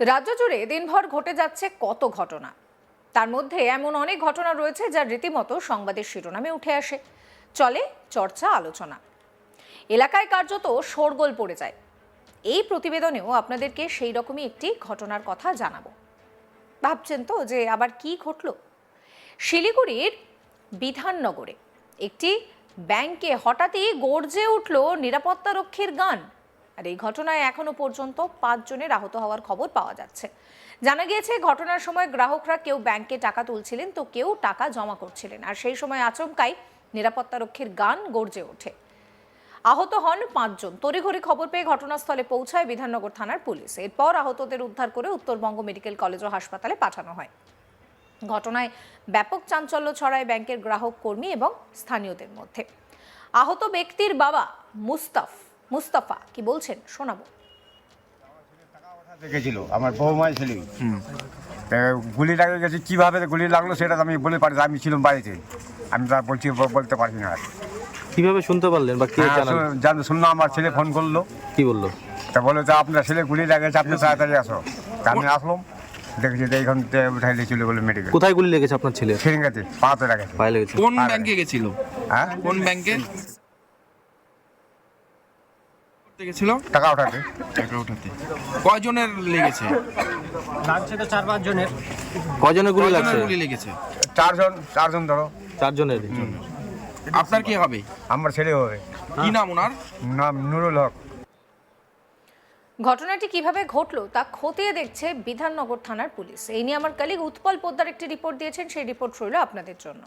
রাজ্য জুড়ে দিনভর ঘটে যাচ্ছে কত ঘটনা। তার মধ্যে এমন অনেক ঘটনা রয়েছে যা রীতিমতো সংবাদের শিরোনামে উঠে আসে। চলে চর্চা আলোচনা। এলাকায় কার্যত শোরগোল পড়ে যায়। এই প্রতিবেদনেও আপনাদেরকে সেই রকমই একটি ঘটনার কথা জানাব। ভাবছেন তো যে আবার কি ঘটল? শিলিগুড়ির বিধাননগরে একটি ব্যাংকে হঠাৎই গর্জে উঠল নিরাপত্তারক্ষীর গান। আর এই ঘটনায় এখনও পর্যন্ত পাঁচজনের আহত হওয়ার খবর পাওয়া যাচ্ছে। জানা গিয়েছে, ঘটনার সময় গ্রাহকরা কেউ ব্যাংকে টাকা তুলছিলেন, তো কেউ টাকা জমা করছিলেন। আর সেই সময় আচমকাই নিরাপত্তারক্ষীর গান গর্জে ওঠে। আহত হন পাঁচজন। তড়িঘড়ি খবর পেয়ে ঘটনাস্থলে পৌঁছায় বিধাননগর থানার পুলিশ। এরপর আহতদের উদ্ধার করে উত্তরবঙ্গ মেডিকেল কলেজ ও হাসপাতালে পাঠানো হয়। ঘটনায় ব্যাপক চাঞ্চল্য ছড়ায় ব্যাংকের গ্রাহক কর্মী এবং স্থানীয়দের মধ্যে। আহত ব্যক্তির বাবা মুস্তাফ মুস্তাফা কি বলছেন? শোনাবো। দেখেছিল আমার বৌমাই ছিল। গুলি লাগে গেছে কীভাবে গুলি লাগল সেটা তো আমি বলে পারি আমি ছিলাম বাড়িতে। আমি তা বলছি বলতে পারছি না। আর। কীভাবে শুনতে পারলেন বা কে হ্যাঁ, জানাল? শুনলাম আমার ছেলে ফোন করল। কি বলল? তা বলে তো আপনার ছেলে গুলি লাগেছে আপনি তাড়াতাড়ি আসো। তা আমি আসলাম দেখেছি এইখান থেকে উঠাই দিয়েছিল বলে মেডিকেল কোথায় গুলি লেগেছে আপনার ছেলে? ফিরিঙ্গাতে পাতে পায়ে লেগেছে। কোন। ব্যাংকে গেছিল? হ্যাঁ? কোন ব্যাংকে গেছিল? টাকা উঠাতে টাকা উঠাতে কয়জনের লেগেছে? লাগছে তো চার পাঁচ জনের। কজনের গুলি লাগছে? গুলি লেগেছে? চারজন চারজন ধরো। চারজনের। আপনার কি হবে? আমার ছেলে হবে। কি নাম ওনার? নাম নুরুল হক। ঘটনাটি কীভাবে ঘটলো তা খতিয়ে দেখছে বিধাননগর থানার পুলিশ। এই নিয়ে আমার কালিগ উৎপল পোদ্দার একটি রিপোর্ট দিয়েছেন। সেই রিপোর্ট রইল আপনাদের জন্য।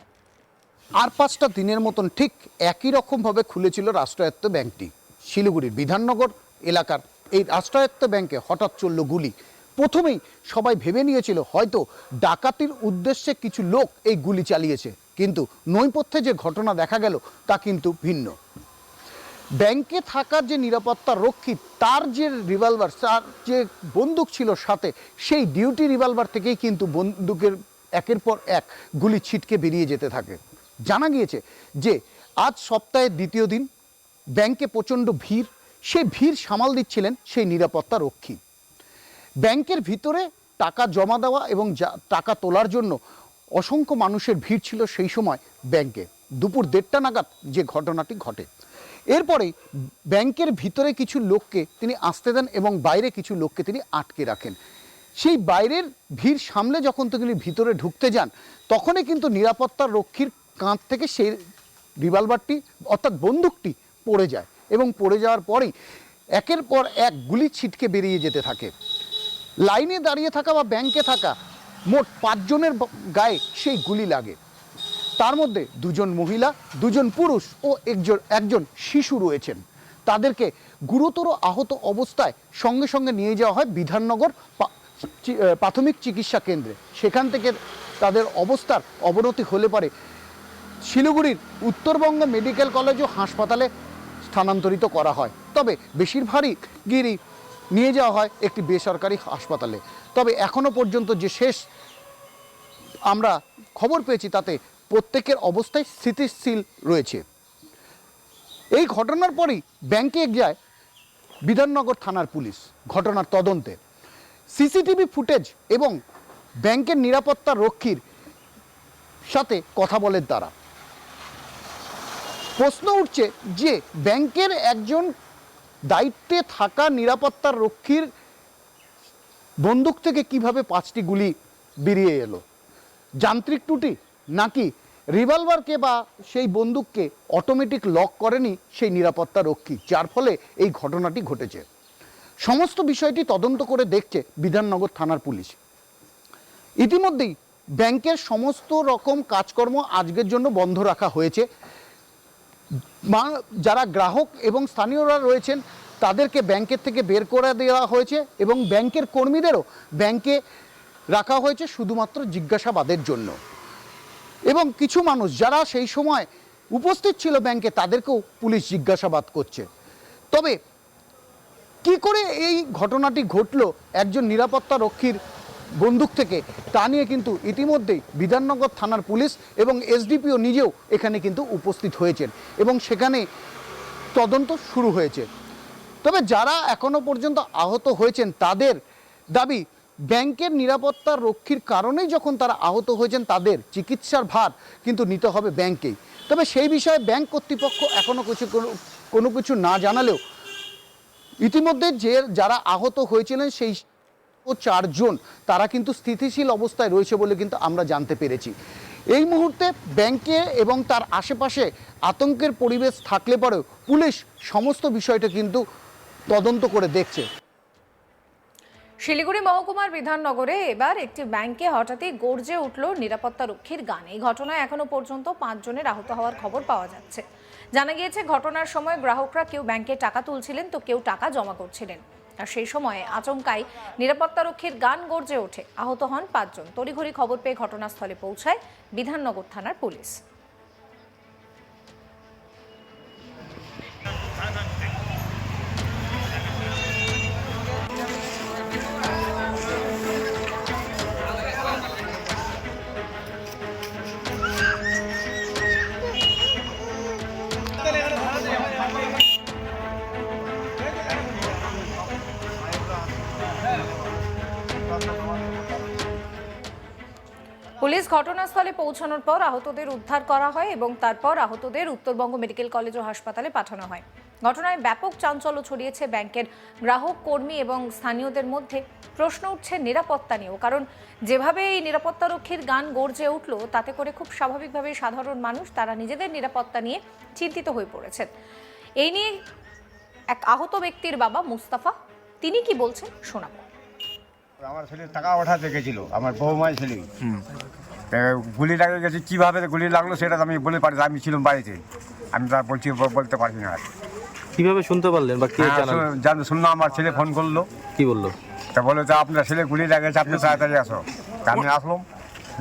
আর পাঁচটা দিনের মতন ঠিক একই রকমভাবে খুলেছিল রাষ্ট্রায়ত্ত ব্যাংকটি। শিলিগুড়ির বিধাননগর এলাকার এই রাষ্ট্রায়ত্ত ব্যাংকে হঠাৎ চলল গুলি। প্রথমেই সবাই ভেবে নিয়েছিল হয়তো ডাকাতির উদ্দেশ্যে কিছু লোক এই গুলি চালিয়েছে, কিন্তু নৈপথ্যে যে ঘটনা দেখা গেল তা কিন্তু ভিন্ন। ব্যাংকে থাকার যে নিরাপত্তা রক্ষী, তার যে রিভলভার, তার যে বন্দুক ছিল সাথে, সেই ডিউটি রিভলভার থেকেই কিন্তু বন্দুকের একের পর এক গুলি ছিটকে বেরিয়ে যেতে থাকে। জানা গিয়েছে যে আজ সপ্তাহের দ্বিতীয় দিন ব্যাংকে প্রচণ্ড ভিড়, সেই ভিড় সামাল দিচ্ছিলেন সেই নিরাপত্তা রক্ষী। ব্যাংকের ভিতরে টাকা জমা দেওয়া এবং টাকা তোলার জন্য অসংখ্য মানুষের ভিড় ছিল সেই সময় ব্যাংকে। দুপুর দেড়টা নাগাদ যে ঘটনাটি ঘটে। এরপরে ব্যাংকের ভিতরে কিছু লোককে তিনি আসতে দেন এবং বাইরে কিছু লোককে তিনি আটকে রাখেন। সেই বাইরের ভিড় সামলে যখন তিনি ভিতরে ঢুকতে যান, তখনই কিন্তু নিরাপত্তা রক্ষীর কাঁধ থেকে সেই রিভলভারটি অর্থাৎ বন্দুকটি পড়ে যায় এবং পড়ে যাওয়ার পরেই একের পর এক গুলি ছিটকে বেরিয়ে যেতে থাকে। লাইনে দাঁড়িয়ে থাকা বা ব্যাংকে থাকা মোট পাঁচজনের গায়ে সেই গুলি লাগে। তার মধ্যে দুজন মহিলা, দুজন পুরুষ ও একজন একজন শিশু রয়েছেন। তাদেরকে গুরুতর আহত অবস্থায় সঙ্গে সঙ্গে নিয়ে যাওয়া হয় বিধাননগর প্রাথমিক চিকিৎসা কেন্দ্রে। সেখান থেকে তাদের অবস্থার অবনতি হলে পারে শিলিগুড়ির উত্তরবঙ্গ মেডিকেল কলেজ ও হাসপাতালে স্থানান্তরিত করা হয়। তবে বেশিরভাগই গিরি নিয়ে যাওয়া হয় একটি বেসরকারি হাসপাতালে। তবে এখনও পর্যন্ত যে শেষ আমরা খবর পেয়েছি তাতে প্রত্যেকের অবস্থায় স্থিতিশীল রয়েছে। এই ঘটনার পরেই ব্যাংকে যায় বিধাননগর থানার পুলিশ ঘটনার তদন্তে সিসিটিভি ফুটেজ এবং ব্যাংকের নিরাপত্তা রক্ষীর সাথে কথা বলেন তারা। প্রশ্ন উঠছে যে ব্যাংকের একজন দায়িত্বে থাকা নিরাপত্তার রক্ষীর বন্দুক থেকে কীভাবে পাঁচটি গুলি বেরিয়ে এলো? যান্ত্রিক ত্রুটি নাকি রিভলভারকে বা সেই বন্দুককে অটোমেটিক লক করেনি সেই নিরাপত্তা রক্ষী, যার ফলে এই ঘটনাটি ঘটেছে? সমস্ত বিষয়টি তদন্ত করে দেখছে বিধাননগর থানার পুলিশ। ইতিমধ্যেই ব্যাংকের সমস্ত রকম কাজকর্ম আজকের জন্য বন্ধ রাখা হয়েছে। যারা গ্রাহক এবং স্থানীয়রা রয়েছেন, তাদেরকে ব্যাংকের থেকে বের করে দেওয়া হয়েছে এবং ব্যাংকের কর্মীদেরও ব্যাংকে রাখা হয়েছে শুধুমাত্র জিজ্ঞাসাবাদের জন্য। এবং কিছু মানুষ যারা সেই সময় উপস্থিত ছিল ব্যাংকে, তাদেরকেও পুলিশ জিজ্ঞাসাবাদ করছে। তবে কি করে এই ঘটনাটি ঘটলো? একজন নিরাপত্তা রক্ষীর বন্দুক থেকে। তা নিয়ে কিন্তু ইতিমধ্যেই বিধাননগর থানার পুলিশ এবং এসডিপিও নিজেও এখানে কিন্তু উপস্থিত হয়েছেন এবং সেখানে তদন্ত শুরু হয়েছে। তবে যারা এখনও পর্যন্ত আহত হয়েছেন তাদের দাবি, ব্যাংকের নিরাপত্তার রক্ষীর কারণেই যখন তারা আহত হয়েছেন তাদের চিকিৎসার ভার কিন্তু নিতে হবে ব্যাংকেই। তবে সেই বিষয়ে ব্যাংক কর্তৃপক্ষ এখনও কিছু কোনো- কিছু না জানালেও ইতিমধ্যে যে যারা আহত হয়েছিলেন সেই চারজন তারা কিন্তু স্থিতিশীল অবস্থায় রয়েছে বলে কিন্তু আমরা জানতে পেরেছি। এই মুহূর্তে ব্যাংকে এবং তার আশেপাশে আতঙ্কের পরিবেশ থাকলে পরেও পুলিশ সমস্ত বিষয়টা কিন্তু তদন্ত করে দেখছে। শিলিগুড়ি মহকুমার বিধাননগরে এবার একটি ব্যাংকে হঠাৎই গর্জে উঠল নিরাপত্তা রক্ষীর গান। এই ঘটনায় এখনও পর্যন্ত পাঁচজনের আহত হওয়ার খবর পাওয়া যাচ্ছে। জানা গিয়েছে, ঘটনার সময় গ্রাহকরা কেউ ব্যাংকে টাকা তুলছিলেন, তো কেউ টাকা জমা করছিলেন। আর সেই সময়ে আচমকাই নিরাপত্তারক্ষীর গান গর্জে ওঠে। আহত হন পাঁচজন। তড়িঘড়ি খবর পেয়ে ঘটনাস্থলে পৌঁছায় বিধাননগর থানার পুলিশ। পুলিশ ঘটনাস্থলে পৌঁছানোর পর আহতদের উদ্ধার করা হয় এবং তারপর আহতদের উত্তরবঙ্গ মেডিকেল কলেজ ও হাসপাতালে পাঠানো হয়। ঘটনায় ব্যাপক চাঞ্চল্য ছড়িয়েছে ব্যাংকের গ্রাহক, কর্মী এবং স্থানীয়দের মধ্যে। প্রশ্ন উঠছে নিরাপত্তা নিয়েও, কারণ যেভাবে এই নিরাপত্তারক্ষীর গান গর্জে উঠল, তাতে করে খুব স্বাভাবিকভাবেই সাধারণ মানুষ তারা নিজেদের নিরাপত্তা নিয়ে চিন্তিত হয়ে পড়েছেন। এই নিয়ে এক আহত ব্যক্তির বাবা মুস্তাফা, তিনি কি বলছেন শোনাবো। আমার ছেলে টাকা ওঠাতে গেছিল আমার বৌমাই ছেলে। গুলি লাগে গেছে কীভাবে গুলি লাগল সেটা তো আমি বলে পারি আমি ছিলাম বাড়িতে। আমি তা বলছি বলতে পারছি না। আর কীভাবে শুনতে পারলেন বা কে হ্যাঁ, জান শুনলাম আমার ছেলে ফোন করল। কি বলল? তা বলে যে আপনার ছেলে গুলি লাগেছে আপনি তাড়াতাড়ি আসো। আমি আসলাম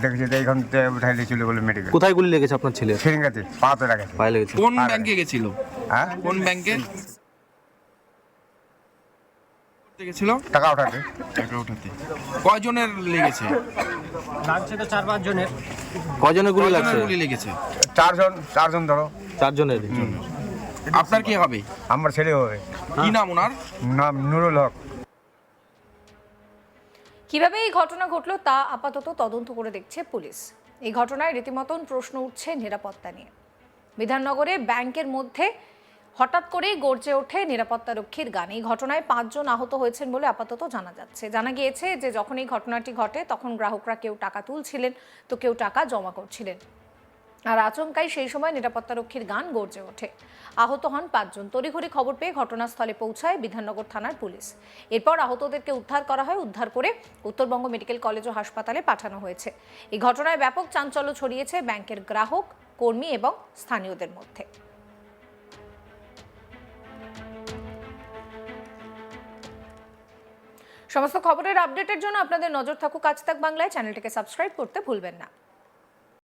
দেখছি এইখান থেকে উঠাই দিয়েছিল বলে মেডিকেল কোথায় গুলি লেগেছে আপনার ছেলে? সিরিঙ্গাতে পাতে লাগেছে। পায়ে লেগেছে। কোন ব্যাংকে গেছিল? হ্যাঁ? কোন ব্যাংকে? গেছিল? টাকা ওঠাতে। টাকা ওঠাতে। কয়জনের লেগেছে? লাগছে তো চার পাঁচ জনের। কজনের গুলি লাগছে? গুলি লেগেছে? চারজন চারজন ধরো। চারজনের? আপনার কি হবে? আমার ছেলে হবে। কি নাম ওনার? নাম নুরুল হক। কীভাবে এই ঘটনা ঘটলো তা আপাতত তদন্ত করে দেখছে পুলিশ। এই ঘটনায় রীতিমতন প্রশ্ন উঠছে নিরাপত্তা নিয়ে। বিধাননগরে ব্যাংকের মধ্যে হঠাৎ করেই গর্জে ওঠে নিরাপত্তারক্ষীর গান। এই ঘটনায় পাঁচজন আহত হয়েছেন বলে আপাতত জানা যাচ্ছে। জানা গিয়েছে যে যখন এই ঘটনাটি ঘটে, তখন গ্রাহকরা কেউ টাকা তুলছিলেন, তো কেউ টাকা জমা করছিলেন। আর আচমকাই সেই সময় নিরাপত্তারক্ষীর গান গর্জে ওঠে। আহত হন পাঁচজন। তড়িঘড়ি খবর পেয়ে ঘটনাস্থলে পৌঁছায় বিধাননগর থানার পুলিশ। এরপর আহতদেরকে উদ্ধার করা হয়। উদ্ধার করে উত্তরবঙ্গ মেডিকেল কলেজ ও হাসপাতালে পাঠানো হয়েছে। এই ঘটনায় ব্যাপক চাঞ্চল্য ছড়িয়েছে ব্যাংকের গ্রাহক, কর্মী এবং স্থানীয়দের মধ্যে। সমস্ত খবরের আপডেটের জন্য আপনাদের নজর থাকুক আজ তাক বাংলায়। চ্যানেলটিকে সাবস্ক্রাইব করতে ভুলবেন না।